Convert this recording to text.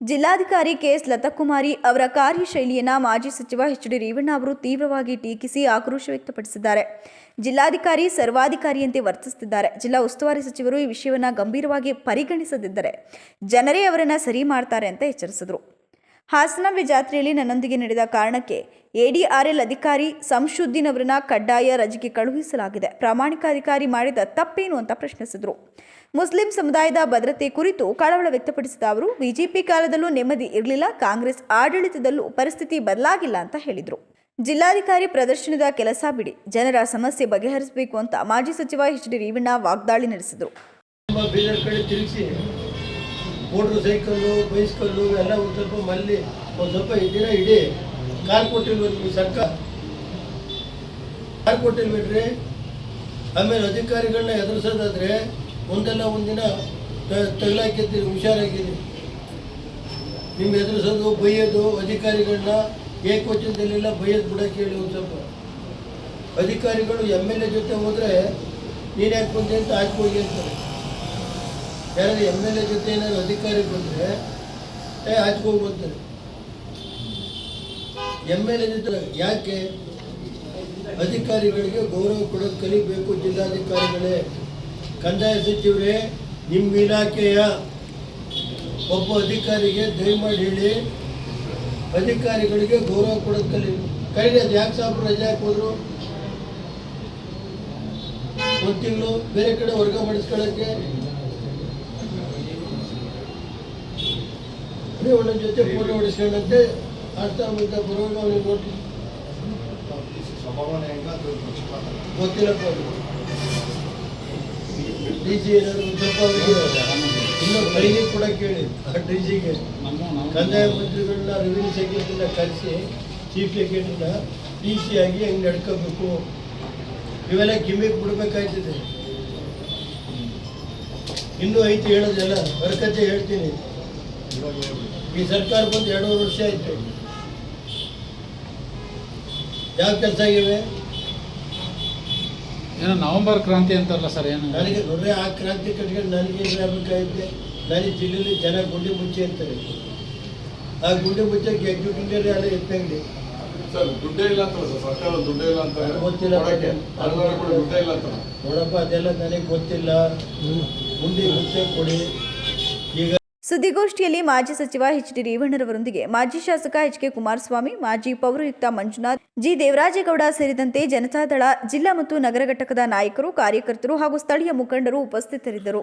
ಜಿಲ್ಲಾಧಿಕಾರಿ ಕೆಎಸ್ ಲತಾಕುಮಾರಿ ಅವರ ಕಾರ್ಯಶೈಲಿಯನ್ನು ಮಾಜಿ ಸಚಿವ ಎಚ್ ಡಿ ರೇವಣ್ಣ ಅವರು ತೀವ್ರವಾಗಿ ಟೀಕಿಸಿ ಆಕ್ರೋಶ ವ್ಯಕ್ತಪಡಿಸಿದ್ದಾರೆ. ಜಿಲ್ಲಾಧಿಕಾರಿ ಸರ್ವಾಧಿಕಾರಿಯಂತೆ ವರ್ತಿಸುತ್ತಿದ್ದಾರೆ. ಜಿಲ್ಲಾ ಉಸ್ತುವಾರಿ ಸಚಿವರು ಈ ವಿಷಯವನ್ನು ಗಂಭೀರವಾಗಿ ಪರಿಗಣಿಸದಿದ್ದರೆ ಜನರೇ ಅವರನ್ನು ಸರಿ ಮಾಡ್ತಾರೆ ಅಂತ ಎಚ್ಚರಿಸಿದರು. ಹಾಸನ ಜಾತ್ರೆಯಲ್ಲಿ ನನ್ನೊಂದಿಗೆ ನಡೆದ ಕಾರಣಕ್ಕೆ ಎಡಿಆರ್ಎಲ್ ಅಧಿಕಾರಿ ಸಂಶುದ್ದೀನ್ ಅವರನ್ನ ಕಡ್ಡಾಯ ರಜೆಗೆ ಕಳುಹಿಸಲಾಗಿದೆ. ಪ್ರಾಮಾಣಿಕ ಅಧಿಕಾರಿ ಮಾಡಿದ ತಪ್ಪೇನು ಅಂತ ಪ್ರಶ್ನಿಸಿದರು. ಮುಸ್ಲಿಂ ಸಮುದಾಯದ ಭದ್ರತೆ ಕುರಿತು ಕಳವಳ ವ್ಯಕ್ತಪಡಿಸಿದ ಅವರು, ಬಿಜೆಪಿ ಕಾಲದಲ್ಲೂ ನೆಮ್ಮದಿ ಇರಲಿಲ್ಲ, ಕಾಂಗ್ರೆಸ್ ಆಡಳಿತದಲ್ಲೂ ಪರಿಸ್ಥಿತಿ ಬದಲಾಗಿಲ್ಲ ಅಂತ ಹೇಳಿದರು. ಜಿಲ್ಲಾಧಿಕಾರಿ ಪ್ರದರ್ಶನದ ಕೆಲಸ ಬಿಡಿ, ಜನರ ಸಮಸ್ಯೆ ಬಗೆಹರಿಸಬೇಕು ಅಂತ ಮಾಜಿ ಸಚಿವ ಎಚ್ ಡಿ ರೇವಣ್ಣ ವಾಗ್ದಾಳಿ ನಡೆಸಿದರು. ಮೋಟರ್ ಸೈಕಲ್ಲು ಬೈಸ್ಕಲ್ಲು ಎಲ್ಲ ಒಂದು ಮಲ್ಲಿ, ಒಂದು ಸ್ವಲ್ಪ ದಿನ ಇಡೀ. ಕಾರ್ ಕೊಟ್ಟಿಲ್ ಬಿಟ್ರಿ ಸರ್ಕಾರ ಕಾರ್ ಕೊಟ್ಟಿಲ್ವೇನ್ರಿ ಆಮೇಲೆ ಅಧಿಕಾರಿಗಳನ್ನ ಎದುರಿಸೋದಾದ್ರೆ ಒಂದಲ್ಲ ಒಂದಿನ ತಗಲಾಕಿದ್ದೀರಿ ಹುಷಾರಾಗಿರಿ ನಿಮ್ಗೆ ಎದುರಿಸೋದು, ಬೈಯೋದು, ಅಧಿಕಾರಿಗಳನ್ನ ಏಕವಚನದಲ್ಲೆಲ್ಲ ಬೈಯೋದು ಬಿಡೋಕೆ ಹೇಳಿ ಒಂದು ಸ್ವಲ್ಪ. ಅಧಿಕಾರಿಗಳು ಎಂ ಎಲ್ ಎ ಜೊತೆ ಹೋದ್ರೆ ನೀನು ಯಾಕೆ ಬಂದೆ ಅಂತ ಹಾಕಿ ಅಂತಾರೆ. ಯಾರಾದ್ರೂ ಎಂ ಎಲ್ ಎ ಜೊತೆ ಏನಾದ್ರು ಅಧಿಕಾರಿ ಬಂದರೆ, ಏ ಹಾಚ್ಕೋಗಿ ಅಂತಾರೆ. ಎಂ ಎಲ್ ಯಾಕೆ ಅಧಿಕಾರಿಗಳಿಗೆ ಗೌರವ ಕೊಡೋದು ಕಲಿಬೇಕು ಜಿಲ್ಲಾಧಿಕಾರಿಗಳೇ? ಕಂದಾಯ ಸಚಿವರೇ ನಿಮ್ಮ ಇಲಾಖೆಯ ಒಬ್ಬ ಅಧಿಕಾರಿಗೆ ದಯಮಾಡಿ ಹೇಳಿ. ಅಧಿಕಾರಿಗಳಿಗೆ ಗೌರವ ಕೊಡೋದು ಕಲಿ ಕರೀಲಿ ಅದು ಯಾಕೆ ಸಾಬ್ರು ರಜೆ ಹಾಕೋದ್ರು ಒಂದು ಬೇರೆ ಕಡೆ ವರ್ಗ ಮಾಡಿಸ್ಕೊಳ್ಳೋಕ್ಕೆ ಒಂದೊಂದು ಜೊತೆ ಫೋಟೋ ಹೊಡಿಸ್ಕೊಂಡಂತೆ. ಆಡ್ತಾ ಮುಂದೆ ಬರುವಾಗ ಅವನಿಗೆ ನೋಟಿಸ್ ಗೊತ್ತಿಲ್ಲಪ್ಪ ಅದು ಡಿ ಜಿ ಏನಾದ್ರು ಇನ್ನೂ ಟ್ರೈನಿಂಗ್ ಕೂಡ ಕೇಳಿ. ಆ ಡಿ ಜಿಗೆ ಕಂದಾಯ ಮಂತ್ರಿಗಳನ್ನ ರೆವಿನ್ಯೂ ಸೆಕ್ರೆಟರಿನ ಕರೆಸಿ ಚೀಫ್ ಸೆಕ್ರೆಟರಿನ ಡಿ ಸಿ ಆಗಿ ಹೆಂಗೆ ನಡ್ಕೋಬೇಕು. ಇವೆಲ್ಲ ಕಿಮ್ಮಿಗೆ ಬಿಡ್ಬೇಕಾಯ್ತದೆ. ಇನ್ನೂ ಐತಿ ಹೇಳೋದೆಲ್ಲ ಬರ್ಕತ್ತೆ ಹೇಳ್ತೀನಿ. ಈ ಸರ್ಕಾರ ಬಂದು ಎರಡೂವರೆ ವರ್ಷ ಆಯ್ತು. ಯಾವ ಕೆಲಸ ಆಗಿವೆ ಏನೋ ನವೆಂಬರ್ ಕ್ರಾಂತಿ ಅಂತಾರಲ್ಲ ಸರ್ ಏನು? ನನಗೆ ನೋಡ್ರೆ ಆ ಕ್ರಾಂತಿ ಕಟ್ಕೊಂಡು ನನಗೆ ಏನು ನನಗೆ ಜಿಲ್ಲೆಯಲ್ಲಿ ಜನ ಗುಂಡಿ ಮುಚ್ಚಿ ಅಂತಾರೆ. ಆ ಗುಂಡಿ ಮುಚ್ಚಕ್ಕೆ ಎಕ್ಸಿಕ್ಯೂಟಿವ್ ಎಲ್ಲ ಎತ್ತಂಗಡಿ ಸರ್ ದುಡ್ಡೇ ಇಲ್ಲ ಅಂತ ಸರ್ ಸರ್ಕಾರ ದುಡ್ಡೇ ಇಲ್ಲ ಅಂತ ಗೊತ್ತಿಲ್ಲ. ಕೊಡಕ್ಕೆ. ಅನುದಾನ ಕೂಡ ದುಡ್ಡೇ ಇಲ್ಲ ಅಂತ ನೋಡಪ್ಪ ಅದೆಲ್ಲ ನನಗೆ ಗೊತ್ತಿಲ್ಲ. ಗುಂಡಿ ಮುಚ್ಚೆ ಕೊಡಿ. ಸುದ್ದಿಗೋಷ್ಠಿಯಲ್ಲಿ ಮಾಜಿ ಸಚಿವ ಎಚ್ ಡಿ ರೇವಣ್ಣರವರೊಂದಿಗೆ ಮಾಜಿ ಶಾಸಕ ಎಚ್ ಕೆ ಕುಮಾರಸ್ವಾಮಿ ಮಾಜಿ ಪೌರಯುಕ್ತ ಮಂಜುನಾಥ್, ಜಿ. ದೇವರಾಜೇಗೌಡ ಸೇರಿದಂತೆ ಜನತಾದಳ, ಜಿಲ್ಲಾ ಮತ್ತು ನಗರ ಘಟಕದ ನಾಯಕರು, ಕಾರ್ಯಕರ್ತರು ಹಾಗೂ ಸ್ಥಳೀಯ ಮುಖಂಡರು ಉಪಸ್ಥಿತರಿದ್ದರು.